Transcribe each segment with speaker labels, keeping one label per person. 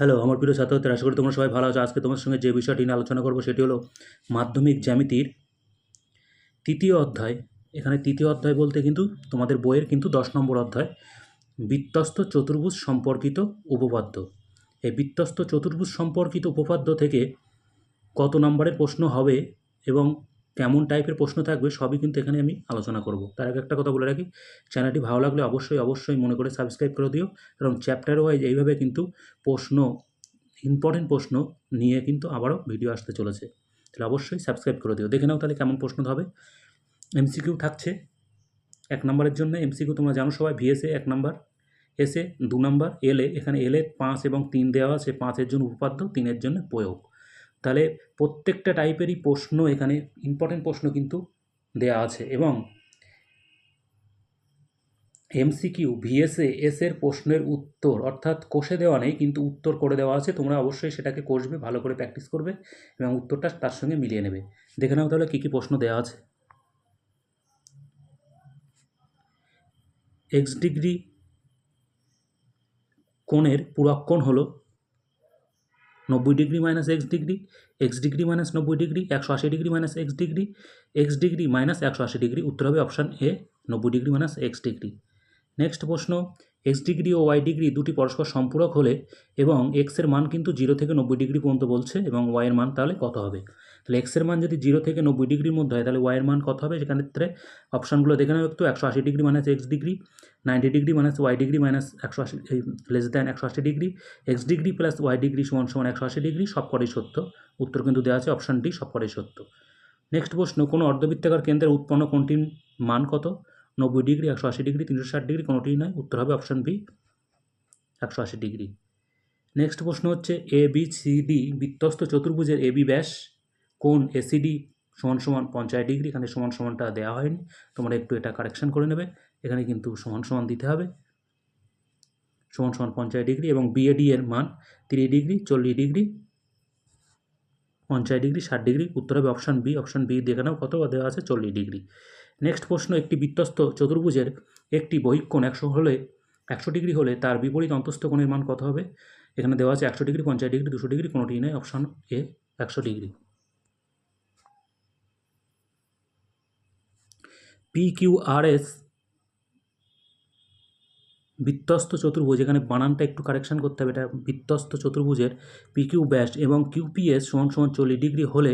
Speaker 1: Hello, আমার প্রিয় ছাত্রদের আশা করি তোমরা সবাই ভালো আছো। আজকে তোমার সঙ্গে যে বিষয়টি নিয়ে আলোচনা করব, সেটি হলো মাধ্যমিক জ্যামিতির তৃতীয় অধ্যায়। এখানে তৃতীয় অধ্যায় বলতে কিন্তু তোমাদের বইয়ের কিন্তু দশ নম্বর অধ্যায়, বৃত্তস্ত চতুর্ভুজ সম্পর্কিত উপপাদ্য। এই বৃত্তস্ত চতুর্ভুজ সম্পর্কিত উপপাদ্য থেকে কত নম্বরের প্রশ্ন হবে এবং কেমন টাইপের প্রশ্ন থাকবে সবই কিন্তু এখানে আমি আলোচনা করব। তার আগে একটা কথা বলে রাখি, চ্যানেলটি ভালো লাগলে অবশ্যই অবশ্যই মনে করে সাবস্ক্রাইব করে দিও। কারণ চ্যাপ্টার ওয়াইজ এইভাবে কিন্তু প্রশ্ন ইম্পর্টেন্ট প্রশ্ন নিয়ে কিন্তু আবারও ভিডিও আসতে চলেছে। তাহলে অবশ্যই সাবস্ক্রাইব করে দিও। দেখে নাও তাহলে কেমন প্রশ্ন হবে। এমসিকিউ থাকছে এক নম্বরের জন্য। এমসিকিউ তোমরা জানো সবাই ভিএসএ এক নম্বর এসে দু নম্বর এলে এখানে এলে পাঁচ এবং তিন দেওয়া আছে। পাঁচের জন্য উপপাদ্য, তিনের জন্য প্রয়োগ। তাহলে প্রত্যেকটা টাইপেরই প্রশ্ন এখানে ইম্পর্টেন্ট প্রশ্ন কিন্তু দেয়া আছে এবং এমসিকিউ ভিএসএ এস এর প্রশ্নের উত্তর, অর্থাৎ কোষে দেওয়া নেই, কিন্তু উত্তর করে দেওয়া আছে, তোমরা অবশ্যই সেটাকে কষবে, ভালো করে প্র্যাকটিস করবে এবং উত্তরটা তার সঙ্গে মিলিয়ে নেবে। দেখে নাও তাহলে কী কী প্রশ্ন দেওয়া আছে। এক্স ডিগ্রি কোণের পুরক্ষণ হলো নব্বই degree minus x degree x degree minus নব্বই ডিগ্রি, একশো আশি degree minus x degree x degree minus একশো আশি ডিগ্রি, উত্তর হবে অপশান এ নব্বই degree minus x degree next প্রশ্ন এক্স ডিগ্রি ও ওয়াই ডিগ্রি দুটি পরস্পর সম্পূরক হলে এবং এক্সের মান কিন্তু জিরো থেকে নব্বই ডিগ্রি পর্যন্ত বলছে এবং ওয়াইয়ের মান তাহলে কত হবে? তাহলে এক্সের মান যদি জিরো থেকে নব্বই ডিগ্রির মধ্যে হয়, তাহলে ওয়াইয়ের মান কত হবে? সেখানে ক্ষেত্রে অপশানগুলো দেখে নেবে একটু, একশো আশি degree minus x degree ninety degree minus y degree minus একশো আশি লেস দ্যান একশো আশি degree x degree plus y degree সমান সমান একশো আশি ডিগ্রি সব কটাই সত্য। উত্তর কিন্তু দেওয়া আছে অপশান ডি সব কটাই সত্য। নেক্সট প্রশ্ন, কোনো অর্ধবৃত্তাকার কেন্দ্রের উৎপন্ন কোনটির মান কত? নব্বই ডিগ্রি, একশো আশি ডিগ্রি, তিনশো ষাট ডিগ্রি, কোনোটিই নয়। উত্তর হবে অপশান বি একশো আশি ডিগ্রি। নেক্সট প্রশ্ন হচ্ছে এ বি সি ডি বৃত্তস্ত চতুর্ভুজের এ বি ব্যাস কোন এসিডি সমান সমান পঞ্চাশ ডিগ্রি, এখানে সমান সমানটা দেওয়া হয়নি। তোমরা একটু এটা কারেকশান করে নেবে। এখানে কিন্তু সমান সমান দিতে হবে। সমান সমান পঞ্চাশ ডিগ্রি এবং বিএডি এর মান তিরিশ ডিগ্রি, চল্লিশ ডিগ্রি, পঞ্চাশ ডিগ্রি, ষাট ডিগ্রি। উত্তর হবে অপশান বি অপশান বি দেখে নাও কত দেওয়া আছে, চল্লিশ ডিগ্রি। নেক্সট প্রশ্ন, একটি বৃত্তস্ত চতুর্ভুজের একটি বহিকোণ একশো হলে, একশো ডিগ্রি হলে তার বিপরীত অন্তস্থ কোণের মান কত হবে? এখানে দেওয়া আছে একশো ডিগ্রি, পঞ্চাশ ডিগ্রি, দুশো ডিগ্রি কোনোটি নেই অপশান এ একশো degree. P Q R S বৃত্তস্ত চতুর্ভুজ, এখানে বানানটা একটু কারেকশান করতে হবে, এটা বৃত্তস্ত চতুর্ভুজের পিকিউ ব্যাস এবং কিউপিএস সমান সমান চল্লিশ ডিগ্রি হলে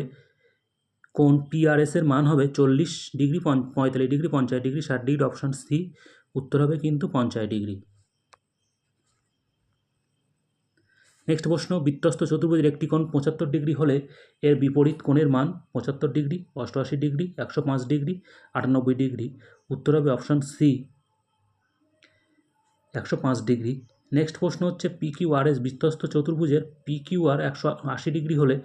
Speaker 1: কোন পিআরএসের মান হবে চল্লিশ ডিগ্রি পঁয়তাল্লিশ ডিগ্রি পঞ্চাশ ডিগ্রি, ষাট ডিগ্রি অপশান সি উত্তর হবে কিন্তু পঞ্চাশ ডিগ্রি। নেক্সট প্রশ্ন, বৃত্তস্ত চতুর্ভুজের একটি কোণ পঁচাত্তর ডিগ্রি হলে এর বিপরীত কোণের মান পঁচাত্তর ডিগ্রি, অষ্টআশি ডিগ্রি, একশো পাঁচ ডিগ্রি, আটানব্বই ডিগ্রি। উত্তর হবে অপশান সি। একশো পাঁচ ডিগ্রি। নেক্সট প্রশ্ন হচ্ছে পি কিউ আর এস বৃত্তস্ত চতুর্ভুজের পি কিউ আর একশো আশি ডিগ্রি হলে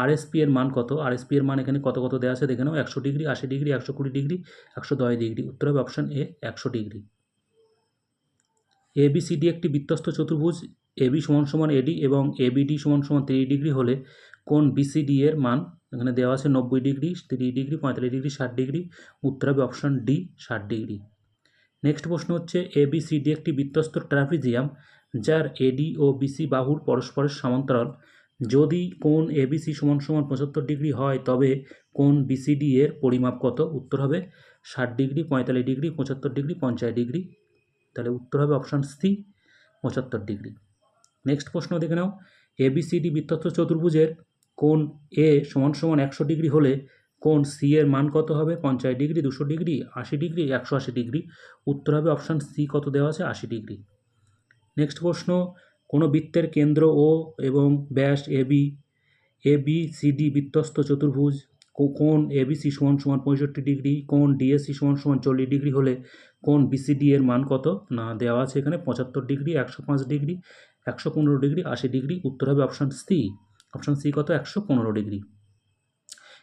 Speaker 1: আর এস পি এর মান কত? আর এস পি এর মান এখানে কত কত দেওয়া আছে দেখে নাও। একশো ডিগ্রি, আশি ডিগ্রি, একশো কুড়ি ডিগ্রি, একশো দশ ডিগ্রি। উত্তর হবে অপশান এ, একশো degree. A B C D একটি বৃত্তস্ত চতুর্ভুজ। এ বি সমান সমান এডি এবং এ বিডি সমান সমান তিরিশ ডিগ্রি হলে কোন বিসিডি এর মান? এখানে দেওয়া আছে নব্বই ডিগ্রি, তিরিশ ডিগ্রি, পঁয়তাল্লিশ ডিগ্রি, ষাট ডিগ্রি। উত্তর হবে অপশান ডি ষাট ডিগ্রি। নেক্সট প্রশ্ন হচ্ছে এ বি সি ডি একটি বৃত্তস্ত ট্রাফিজিয়াম যার এডি ও বিসি বাহুর পরস্পরের সমান্তরাল। যদি কোন এবিসি সমান সমান পঁচাত্তর ডিগ্রি হয়, তবে কোন বিসিডি এর পরিমাপ কত? উত্তর হবে ষাট ডিগ্রি, পঁয়তাল্লিশ ডিগ্রি, পঁচাত্তর ডিগ্রি, পঞ্চাশ ডিগ্রি। তাহলে উত্তর হবে অপশান সি পঁচাত্তর ডিগ্রি। নেক্সট প্রশ্ন দেখে নাও। এবিসিডি বৃত্তস্ত চতুর্ভুজের কোন এ সমান সমান একশো ডিগ্রি হলে কোন সি এর মান কত হবে? পঞ্চাশ ডিগ্রি, দুশো ডিগ্রি, আশি ডিগ্রি, একশো আশি ডিগ্রি। উত্তর হবে অপশান সি কত দেওয়া আছে? আশি ডিগ্রি। নেক্সট প্রশ্ন, কোনো বৃত্তের কেন্দ্র ও এবং ব্যাস AB A B C D বৃত্তস্ত চতুর্ভুজ? কোন এবিসি সমান সমান পঁয়ষট্টি ডিগ্রি কোন ডিএসসি সমান সমান চল্লিশ ডিগ্রি হলে কোন বিসিডি এর মান কত? না, দেওয়া আছে এখানে পঁচাত্তর ডিগ্রি, একশো পাঁচ ডিগ্রি। একশো পনেরো ডিগ্রি, আশি ডিগ্রি, উত্তর হবে অপশান সি অপশান সি কত? একশো পনেরো ডিগ্রি।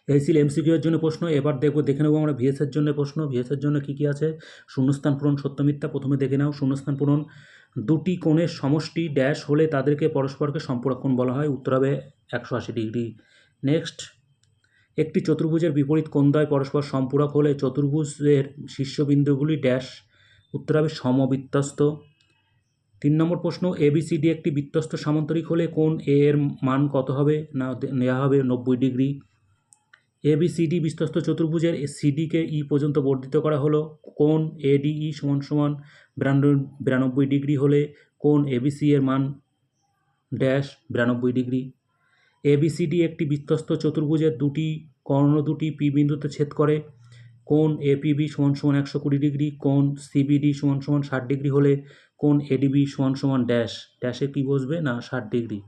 Speaker 1: এই ছিল এমসিকিউ এর জন্য প্রশ্ন। এবার দেখব, দেখে নেব আমরা ভিএসের জন্য প্রশ্ন। ভিএসের জন্য কী কী আছে? শূন্যস্থান পূরণ, সত্য মিথ্যা, প্রথমে দেখে নাও। শূন্যস্থান পূরণ। দুটি কোণের সমষ্টি ড্যাশ হলে তাদেরকে পরস্পরকে সম্পূরক বলা হয়। উত্তর হবে একশো আশি ডিগ্রি। নেক্সট একটি চতুর্ভুজের বিপরীত কোণদ্বয় পরস্পর সম্পূরক হলে চতুর্ভুজের শীর্ষবিন্দুগুলি ড্যাশ উত্তর হবে সমবৃত্তস্ত তিন নম্বর প্রশ্ন এবিসিডি একটি বৃত্তস্ত সামান্তরিক হলে কোন এ এর মান কত হবে? না নেওয়া হবে নব্বই ডিগ্রি। এবিসিডি বিস্তস্ত চতুর্ভুজের সিডিকে ই পর্যন্ত বর্ধিত করা হলো। কোন এডিই সমান সমান বিরানব্বই ডিগ্রি হলে কোন এবিসি এর মান ড্যাশ বিরানব্বই ডিগ্রি? এবিসিডি একটি বৃত্তস্ত চতুর্ভুজের দুটি কর্ণ দুটি পি বিন্দুতে ছেদ করে। কোন এপিবি সমান সমান একশো কুড়ি ডিগ্রি? কোন সিবিডি সমান সমান ষাট ডিগ্রি হলে কোন এডিবি সমান সমান ড্যাশ ড্যাশে কি বসবে না ষাট ডিগ্রি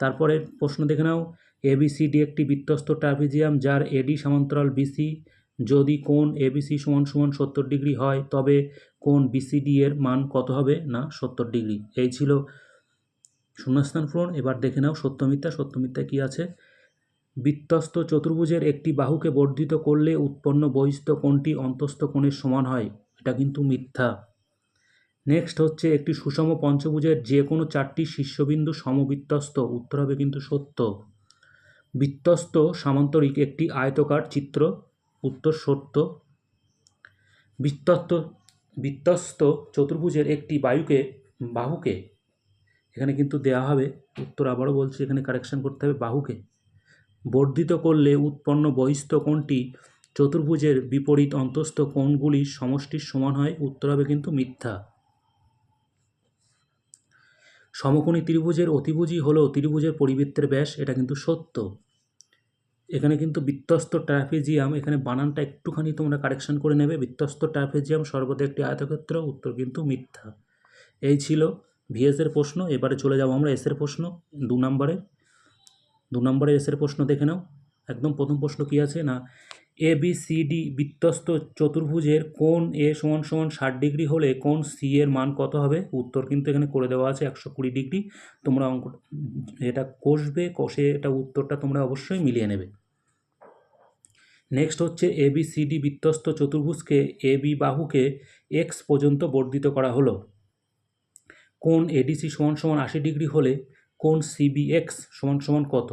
Speaker 1: তারপরে প্রশ্ন দেখে নাও। এবিসিডি একটি বৃত্তস্ত ট্রাপিজিয়াম যার এডি সমান্তরাল বিসি যদি কোন এবিসি সমান সমান সত্তর ডিগ্রি হয়, তবে কোন বিসিডি এর মান কত হবে না সত্তর ডিগ্রি এই ছিল শূন্যস্থান পূরণ। এবার দেখে নাও সত্যমিথ্যা সত্যমিথ্যা কী আছে? বৃত্তস্ত চতুর্ভুজের একটি বাহুকে বর্ধিত করলে উৎপন্ন বহিস্থ কোণটি অন্তস্থ কোণের সমান হয়। এটা কিন্তু মিথ্যা। নেক্সট হচ্ছে একটি সুষম পঞ্চভুজের যে কোনো চারটি শীর্ষবিন্দু সমবৃত্তস্ত উত্তর হবে কিন্তু সত্য। বৃত্তস্ত সামান্তরিক একটি আয়তকার চিত্র। উত্তর সত্য। বৃত্তস্ত বৃত্তস্ত চতুর্ভুজের একটি বায়ুকে, বাহুকে, এখানে কিন্তু দেয়া হবে, উত্তর আবারও বলছি, এখানে কারেকশন করতে হবে, বাহুকে। বর্ধিত করলে উৎপন্ন বহিস্থ কোণটি চতুর্ভুজের বিপরীত অন্তস্থ কোণগুলির সমষ্টির সমান হয়, উত্তর হবে কিন্তু মিথ্যা। সমকোণী ত্রিভুজের অতিভুজই হলো ত্রিভুজের পরিবৃত্তের ব্যাস, এটা কিন্তু সত্য। এখানে কিন্তু বৃত্তস্ত ট্রাফেজিয়াম এখানে বানানটা একটুখানি তোমরা কারেকশন করে নেবে। বৃত্তস্ত ট্রাফেজিয়াম সর্বদা একটি আয়তক্ষেত্র, উত্তর কিন্তু মিথ্যা। এই ছিল ভিএসের প্রশ্ন, এবারে চলে যাব আমরা এসের প্রশ্ন, দু নম্বরের দু নম্বরের এসের প্রশ্ন দেখে নাও। একদম প্রথম প্রশ্ন কী আছে? না এ বি সি ডি বৃত্তস্ত চতুর্ভুজের কোন এ সমান সমান ষাট ডিগ্রি হলে কোন সি এর মান কত হবে? উত্তর কিন্তু এখানে করে দেওয়া আছে একশো কুড়ি ডিগ্রি। তোমরা অঙ্ক, এটা কষবে, কষে এটা উত্তরটা তোমরা অবশ্যই মিলিয়ে নেবে। নেক্সট হচ্ছে এ বি সি ডি বৃত্তস্ত চতুর্ভুজকে এ বি বাহুকে এক্স পর্যন্ত বর্ধিত করা হলো। কোন এডিসি সমান সমান আশি ডিগ্রি হলে কোন সিবি এক্স সমান সমান কত?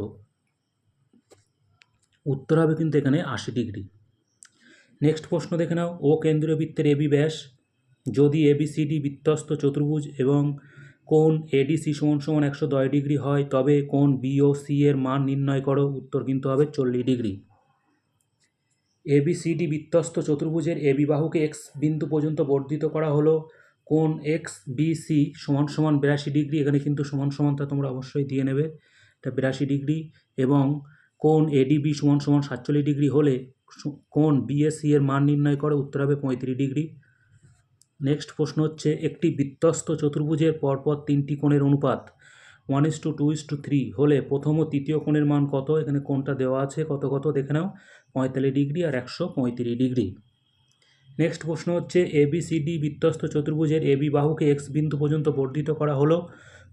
Speaker 1: উত্তর হবে কিন্তু এখানে আশি ডিগ্রি। নেক্সট প্রশ্ন দেখে নাও, ও কেন্দ্রীয় বৃত্তের এবি ব্যাস, যদি এবিসিডি বৃত্তস্ত চতুর্ভুজ এবং কোন এডিসি সমান সমান একশো দশ ডিগ্রি হয়, তবে কোন বি ও সি এর মান নির্ণয় করো, উত্তর কিন্তু হবে চল্লিশ ডিগ্রি। এবিসিডি বৃত্তস্ত চতুর্ভুজের এবি বাহুকে এক্স বিন্দু পর্যন্ত বর্ধিত করা হলো কোন এক্স বিসি সমান সমান বিরাশি ডিগ্রি, এখানে কিন্তু সমান সমানটা তোমরা অবশ্যই দিয়ে নেবে, এটা বিরাশি ডিগ্রি এবং কোন এডিবি সমান সমান সাতচল্লিশ ডিগ্রি হলে কোন বিএসসি এর মান নির্ণয় করে উত্তর হবে পঁয়ত্রিশ ডিগ্রি। নেক্সট প্রশ্ন হচ্ছে, একটি বৃত্তস্ত চতুর্ভুজের পরপর তিনটি কোণের অনুপাত one is to two is to three হলে প্রথম ও তৃতীয় কোণের মান কত? এখানে কোনটা দেওয়া আছে, কত কত? দেখে নাও, পঁয়তাল্লিশ ডিগ্রি আর একশো পঁয়ত্রিশ ডিগ্রি। নেক্সট প্রশ্ন হচ্ছে এবিসিডি বৃত্তস্ত চতুর্ভুজের এবি বাহুকে এক্স বিন্দু পর্যন্ত বর্ধিত করা হলো।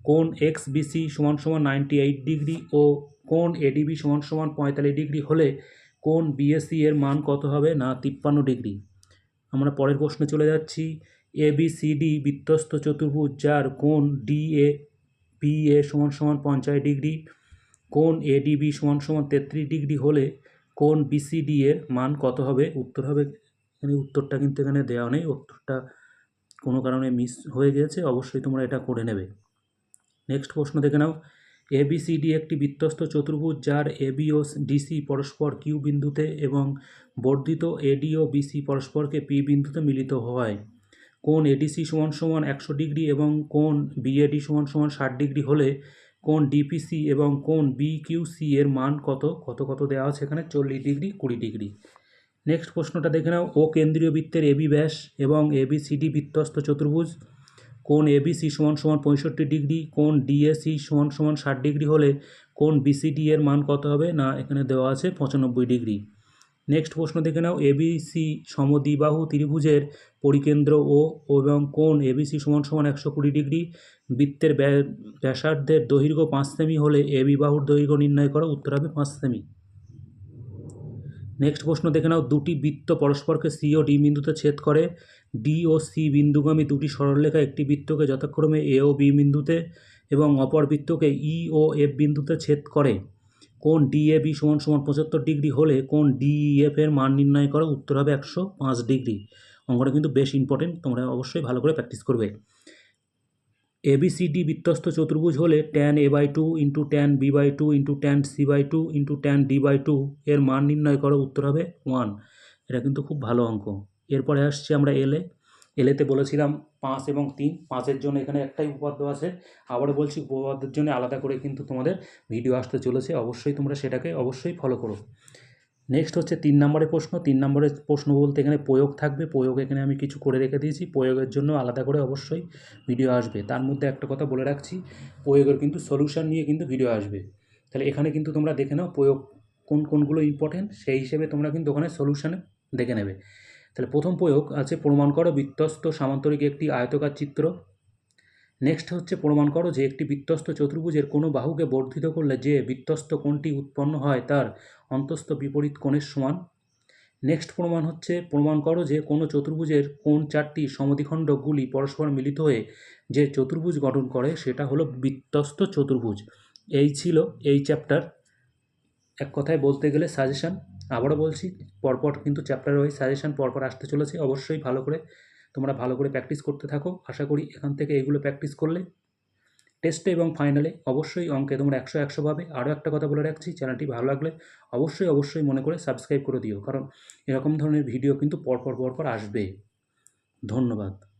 Speaker 1: কোন এক্স বিসি সমান সমান নাইনটি এইট ডিগ্রি ও কোন এডিবি সমান সমান পঁয়তাল্লিশ ডিগ্রি হলে কোন বিএসসি এর মান কত হবে? না, তিপ্পান্ন ডিগ্রি। আমরা পরের প্রশ্নে চলে যাচ্ছি। এ বি সি ডি বৃত্তস্ত চতুর্ভুজ যার কোন ডি এ বি এ সমান সমান পঞ্চাশ ডিগ্রি। কোন এ এডিবি সমান সমান তেত্রিশ ডিগ্রি হলে কোন বিসিডি এর মান কত হবে? উত্তর হবে এখানে উত্তরটা কিন্তু এখানে দেওয়া নেই। উত্তরটা কোনো কারণে মিস হয়ে গেছে। অবশ্যই তোমরা এটা করে নেবে। নেক্সট প্রশ্ন দেখে নাও। এবিসিডি একটি বৃত্তস্ত চতুর্ভুজ যার এবি ডিসি পরস্পর কিউ বিন্দুতে এবং বর্ধিত এডি বিসি পরস্পরকে পি বিন্দুতে মিলিত হয়। কোন এডিসি সমান সমান একশো ডিগ্রি এবং কোন বিএডি সমান সমান ষাট ডিগ্রি হলে কোন ডিপিসি এবং কোন বিকিউসি এর মান কত? কত কত দেওয়া আছে এখানে? চল্লিশ ডিগ্রি, কুড়ি ডিগ্রি। নেক্সট প্রশ্নটা দেখে নাও। ও কেন্দ্রীয় বৃত্তের এবি ব্যাস এবং এবিসিডি বৃত্তস্ত চতুর্ভুজ। কোন এবিসি সমান সমান পঁয়ষট্টি ডিগ্রি, কোন ডিএসি সমান সমান ষাট ডিগ্রি হলে কোন বিসিডি এর মান কত হবে? না, এখানে দেওয়া আছে পঁচানব্বই ডিগ্রি। নেক্সট প্রশ্ন দেখে নাও। এবিসি সমদ্বিবাহু ত্রিভুজের পরিকেন্দ্র ও এবং কোন এবিসি সমান সমান একশো কুড়ি ডিগ্রি? বৃত্তের ব্যাস- ব্যাসার্ধের দৈর্ঘ্য পাঁচ সেমি হলে এবি বাহুর দৈর্ঘ্য নির্ণয় করা, উত্তর হবে পাঁচ সেমি। নেক্সট প্রশ্ন দেখে নাও। দুটি বৃত্ত পরস্পরকে সি ও ডি বিন্দুতে ছেদ করে। ডি ও সি বিন্দুগামী দুটি সরলরেখা একটি বৃত্তকে যথাক্রমে এ ও বি বিন্দুতে এবং অপর বৃত্তকে ই ও এফ বিন্দুতে ছেদ করে। কোন ডি এ বি সমান সমান পঁচাত্তর ডিগ্রি হলে কোন ডিএফ এর মান নির্ণয় করো উত্তর হবে একশো পাঁচ ডিগ্রি। অঙ্কটা কিন্তু বেশ ইম্পর্টেন্ট তোমরা অবশ্যই ভালো করে প্র্যাকটিস করবে। এবিসিডি বৃত্তস্ত চতুর্ভুজ হলে tan A by two into tan B by two into tan C by two into tan D by two এর মান নির্ণয় করো উত্তর হবে ওয়ান এটা কিন্তু খুব ভালো অঙ্ক। এরপরে আসছি আমরা এলে এলেতে বলেছিলাম পাঁচ এবং তিন। পাঁচের জন্য এখানে একটাই উপপাদ্য আছে। আবারও বলছি উপপাদ্যের জন্য আলাদা করে কিন্তু তোমাদের ভিডিও আসতে চলেছে। অবশ্যই তোমরা সেটাকে অবশ্যই ফলো করো। নেক্সট হচ্ছে তিন নম্বরের প্রশ্ন। তিন নম্বরের প্রশ্ন বলতে এখানে প্রয়োগ থাকবে। প্রয়োগ এখানে আমি কিছু করে রেখে দিয়েছি। প্রয়োগের জন্য আলাদা করে অবশ্যই ভিডিও আসবে। তার মধ্যে একটা কথা বলে রাখছি। প্রয়োগের কিন্তু সলিউশন নিয়ে কিন্তু ভিডিও আসবে। তাহলে এখানে কিন্তু তোমরা দেখে নাও প্রয়োগ কোন কোনগুলো ইম্পর্টেন্ট সেই হিসেবে তোমরা কিন্তু ওখানে সলিউশনে দেখে নেবে। তাহলে প্রথম প্রয়োগ আছে, প্রমাণ করো বৃত্তস্ত সামান্তরিক একটি আয়তকার চিত্র। নেক্সট হচ্ছে প্রমাণ করো যে একটি বৃত্তস্ত চতুর্ভুজের কোনো বাহুকে বর্ধিত করলে যে বৃত্তস্ত কোণটি উৎপন্ন হয় তার অন্তস্থ বিপরীত কোণের সমান। নেক্সট প্রমাণ হচ্ছে, প্রমাণ করো যে কোনো চতুর্ভুজের কোন চারটি সমদ্বিখণ্ডকগুলি পরস্পর মিলিত হয়ে যে চতুর্ভুজ গঠন করে সেটা হলো বৃত্তস্ত চতুর্ভুজ। এই ছিল এই চ্যাপ্টার এক কথায় বলতে গেলে সাজেশান আবারও বলছি, পরপর কিন্তু চ্যাপ্টার ওই সাজেশান পরপর আসতে চলেছে। অবশ্যই ভালো করে তোমরা ভালো করে প্র্যাকটিস করতে থাকো। আশা করি এখান থেকে এগুলো প্র্যাকটিস করলে টেস্টে এবং ফাইনালে অবশ্যই অঙ্কে তোমরা একশো একশো পাবে। আরও একটা কথা বলে রাখছি চ্যানেলটি ভালো লাগলে অবশ্যই অবশ্যই মনে করে সাবস্ক্রাইব করে দিও। কারণ এরকম ধরনের ভিডিও কিন্তু পরপর পরপর আসবে। ধন্যবাদ।